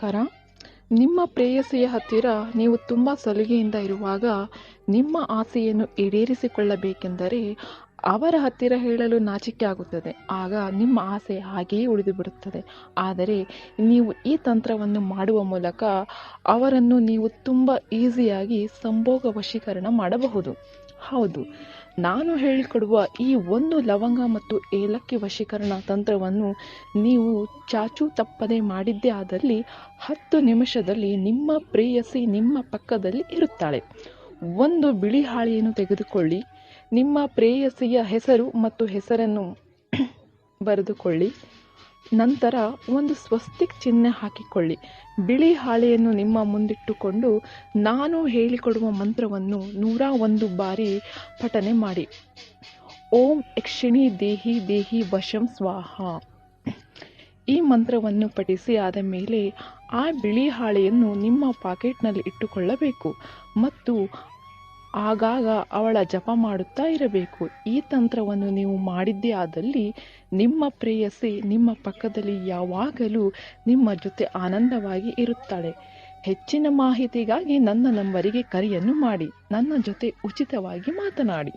ನಮಸ್ಕಾರ. ನಿಮ್ಮ ಪ್ರೇಯಸಿಯ ಹತ್ತಿರ ನೀವು ತುಂಬ ಸಲುಗೆಯಿಂದ ಇರುವಾಗ ನಿಮ್ಮ ಆಸೆಯನ್ನು ಈಡೇರಿಸಿಕೊಳ್ಳಬೇಕೆಂದರೆ ಅವರ ಹತ್ತಿರ ಹೇಳಲು ನಾಚಿಕೆ ಆಗುತ್ತದೆ. ಆಗ ನಿಮ್ಮ ಆಸೆ ಹಾಗೆಯೇ ಉಳಿದು ಬಿಡುತ್ತದೆ. ಆದರೆ ನೀವು ಈ ತಂತ್ರವನ್ನು ಮಾಡುವ ಮೂಲಕ ಅವರನ್ನು ನೀವು ತುಂಬ ಈಸಿಯಾಗಿ ಸಂಭೋಗ ವಶೀಕರಣ ಮಾಡಬಹುದು. ಹೌದು, ನಾನು ಹೇಳಿಕೊಡುವ ಈ ಒಂದು ಲವಂಗ ಮತ್ತು ಏಲಕ್ಕಿ ವಶೀಕರಣ ತಂತ್ರವನ್ನು ನೀವು ಚಾಚು ತಪ್ಪದೆ ಮಾಡಿದ್ದೇ ಆದಲ್ಲಿ ಹತ್ತು ನಿಮಿಷದಲ್ಲಿ ನಿಮ್ಮ ಪ್ರೇಯಸಿ ನಿಮ್ಮ ಪಕ್ಕದಲ್ಲಿ ಇರುತ್ತಾಳೆ. ಒಂದು ಬಿಳಿ ಹಾಳೆಯನ್ನು ತೆಗೆದುಕೊಳ್ಳಿ. ನಿಮ್ಮ ಪ್ರೇಯಸಿಯ ಹೆಸರು ಮತ್ತು ಹೆಸರನ್ನು ಬರೆದುಕೊಳ್ಳಿ. ನಂತರ ಒಂದು ಸ್ವಸ್ತಿಕ್ ಚಿಹ್ನೆ ಹಾಕಿಕೊಳ್ಳಿ. ಬಿಳಿ ಹಾಳೆಯನ್ನು ನಿಮ್ಮ ಮುಂದಿಟ್ಟುಕೊಂಡು ನಾನು ಹೇಳಿಕೊಡುವ ಮಂತ್ರವನ್ನು ನೂರ ಒಂದು ಬಾರಿ ಪಠನೆ ಮಾಡಿ. ಓಂ ಯಕ್ಷಿಣಿ ದೇಹಿ ದೇಹಿ ವಶಂ ಸ್ವಾಹ. ಈ ಮಂತ್ರವನ್ನು ಪಠಿಸಿ ಆದ ಮೇಲೆ ಆ ಬಿಳಿ ಹಾಳೆಯನ್ನು ನಿಮ್ಮ ಪಾಕೆಟ್ನಲ್ಲಿ ಇಟ್ಟುಕೊಳ್ಳಬೇಕು ಮತ್ತು ಆಗಾಗ ಅವಳ ಜಪ ಮಾಡುತ್ತಾ ಇರಬೇಕು. ಈ ತಂತ್ರವನ್ನು ನೀವು ಮಾಡಿದ್ದೇ ಆದಲ್ಲಿ ನಿಮ್ಮ ಪ್ರೇಯಸಿ ನಿಮ್ಮ ಪಕ್ಕದಲ್ಲಿ ಯಾವಾಗಲೂ ನಿಮ್ಮ ಜೊತೆ ಆನಂದವಾಗಿ ಇರುತ್ತಾಳೆ. ಹೆಚ್ಚಿನ ಮಾಹಿತಿಗಾಗಿ ನನ್ನ ನಂಬರಿಗೆ ಕರೆಯನ್ನು ಮಾಡಿ. ನನ್ನ ಜೊತೆ ಉಚಿತವಾಗಿ ಮಾತನಾಡಿ.